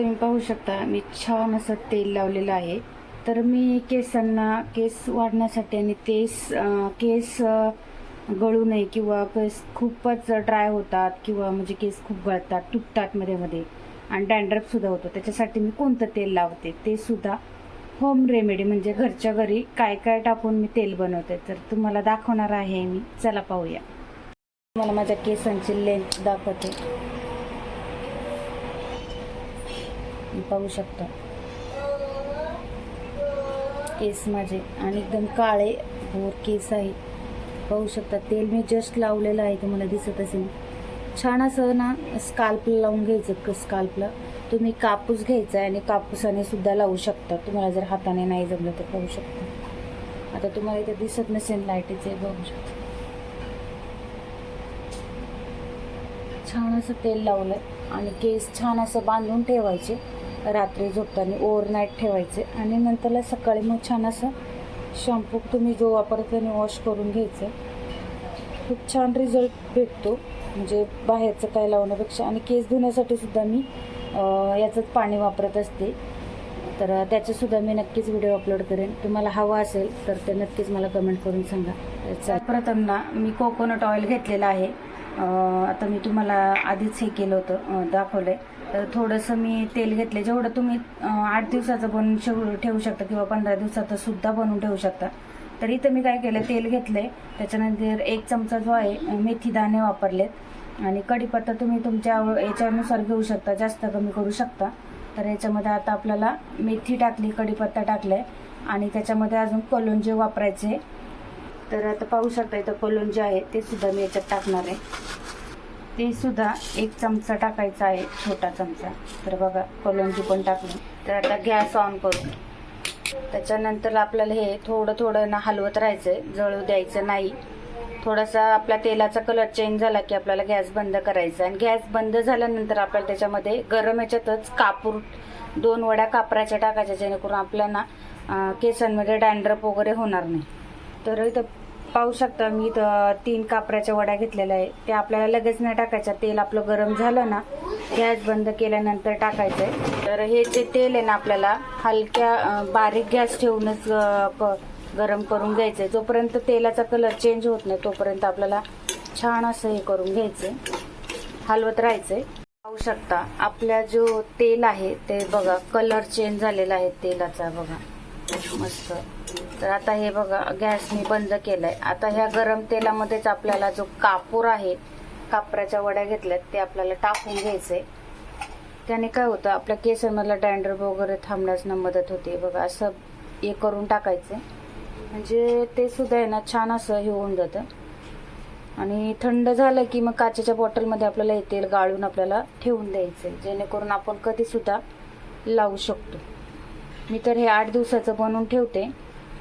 तुम्ही पाहू शकता मी छान असं तेल लावलेलं आहे. तर मी केसांना केस वाढण्यासाठी आणि तेस केस गळू नये किंवा केस खूपच ड्राय होतात किंवा म्हणजे केस खूप गळतात तुटतात मध्ये मध्ये आणि डॅन्ड्रफ सुद्धा होतो. त्याच्यासाठी मी कोणतं तेल लावते ते सुद्धा होम रेमेडी म्हणजे घरच्या घरी काय काय टाकून मी तेल बनवते. तर तुम्हाला दाखवणार आहे मी. चला पाहूया. मला माझ्या केसांची लेंथ दाखवते मी पाहू शकता. केस माझे आणि एकदम काळे भोर केस आहे. पाहू शकता तेल मी जस्ट लावलेलं आहे तुम्हाला दिसत असेल. छान असं ना स्काल्पला लावून घ्यायचं स्काल्पला तुम्ही कापूस घ्यायचा आहे आणि कापूसाने सुद्धा लावू शकता. तुम्हाला जर हाताने नाही जमलं तर पाहू शकता. आता तुम्हाला इथे दिसत नसेल लाईटीचे बघू शकता. छान असं तेल लावलं आणि केस छान असं बांधून ठेवायचे. रात्री झोपताना ओव्हरनाईट ठेवायचे. आणि नंतरला सकाळी मग छान असं शॅम्पू तुम्ही जो वापरत त्याने वॉश करून घ्यायचं. खूप छान रिझल्ट भेटतो. म्हणजे बाहेरचं काय लावण्यापेक्षा. आणि केस धुण्यासाठी सुद्धा मी याचंच पाणी वापरत असते. तर त्याचंसुद्धा मी नक्कीच व्हिडिओ अपलोड करेन. तुम्हाला हवा असेल तर ते नक्कीच मला कमेंट करून सांगा. तर प्रथम ना मी कोकोनट ऑइल घेतलेलं आहे. आता मी तुम्हाला आधीच हे केलं होतं दाखवलं आहे तर थोडंसं मी तेल घेतलं जेवढं तुम्ही आठ दिवसाचं बनवून शेव ठेवू शकता किंवा पंधरा दिवसाचं सुद्धा बनवून ठेवू शकता. तर इथं मी काय केलं तेल घेतलंय. त्याच्यानंतर एक चमचा जो आहे मेथी दाणे वापरलेत. आणि कढीपत्ता तुम्ही तुमच्या याच्यानुसार घेऊ शकता. जास्त कमी करू शकता. तर याच्यामध्ये आता आपल्याला मेथी टाकली कढीपत्ता टाकलाय. आणि त्याच्यामध्ये अजून कोलंजी वापरायचे. तर आता पाहू शकता इथं कोलंजी आहे ते सुद्धा मी याच्यात टाकणार आहे. ते सुद्धा एक चमचा टाकायचा आहे छोटा चमचा. तर बघा कोलंजी पण टाकली. तर आता गॅस ऑन करू. त्याच्यानंतर आपल्याला हे थोडं थोडं ना हलवत राहायचंय जळू द्यायचं नाही. थोडासा आपला तेलाचा कलर चेंज झाला की आपल्याला गॅस बंद करायचा. आणि गॅस बंद झाल्यानंतर आपल्याला त्याच्यामध्ये गरम याच्यातच कापूर दोन वड्या कापराच्या टाकायच्या जेणेकरून आपल्याला ना केसांमध्ये डॅन्ड्रप वगैरे होणार नाही. तर इथं पाहू शकता मी इथं तीन कापराच्या वड्या घेतलेल्या आहे ते आपल्याला लगेच नाही टाकायच्या. तेल आपलं गरम झालं ना गॅस बंद केल्यानंतर टाकायचं आहे तर हे जे तेल आहे ना आपल्याला हलक्या बारीक गॅस ठेवूनच प- गरम करून घ्यायचंय. जोपर्यंत तेलाचा कलर चेंज होत नाही तोपर्यंत आपल्याला छान असं हे करून घ्यायचंय. हलवत राहायचंय. पाहू शकता आपल्या जो तेल आहे ते बघा कलर चेंज झालेला आहे तेलाचा बघा. मस्त. तर आता हे बघा गॅस मी बंद केलाय. आता ह्या गरम तेलामध्येच आपल्याला जो कापूर आहे कापराच्या वड्या घेतल्यात ते आपल्याला टाकून घ्यायचंय. त्याने काय होतं आपल्या केसांमधला डॅन्ड्रफ वगैरे थांबण्यास ना मदत होते. बघा असं हे करून टाकायचं म्हणजे ते सुद्धा आहे ना छान असं हे होऊन जातं. आणि थंड झालं की मग काचेच्या बॉटलमध्ये आपल्याला हे तेल गाळून आपल्याला ठेवून द्यायचं जेणेकरून आपण कधी सुद्धा लावू शकतो. मी तर हे आठ दिवसाचं बनवून ठेवते.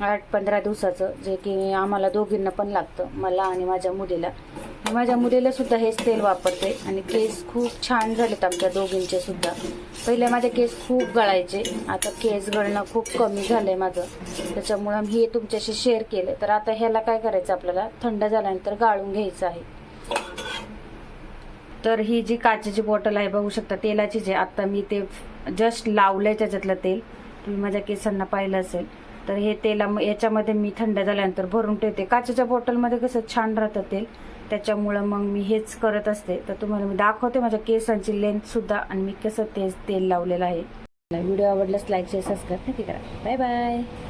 आठ पंधरा दिवसाचं जे की आम्हाला दोघींना पण लागतं मला आणि माझ्या मुलीला. माझ्या मुलीला सुद्धा हेच तेल वापरते आणि केस खूप छान झालेत आमच्या दोघींचे सुद्धा. पहिले माझे केस खूप गळायचे आता केस गळणं खूप कमी झालंय माझं. त्याच्यामुळं मी हे तुमच्याशी शेअर केलं. तर आता ह्याला काय करायचं आपल्याला? थंड झाल्यानंतर गाळून घ्यायचं आहे. तर ही जी काचेची बॉटल आहे बघू शकता तेलाची जे आता मी ते जस्ट लावलंय त्याच्यातलं तेल. तुम्ही माझ्या केसांना पाहिलं असेल तर हे तेला याच्यामध्ये मी थंड झाल्यानंतर भरून ठेवते. काचेच्या बॉटलमध्ये कसं छान राहतं तेल त्याच्यामुळं मग मी हेच करत असते. तर तुम्हाला मी दाखवते माझ्या केसांची लेंथ सुद्धा आणि मी कसं ते तेल लावलेलं आहे. व्हिडिओ आवडल्यास लाईक शेअर सबस्क्राईब नक्की करा. Bye bye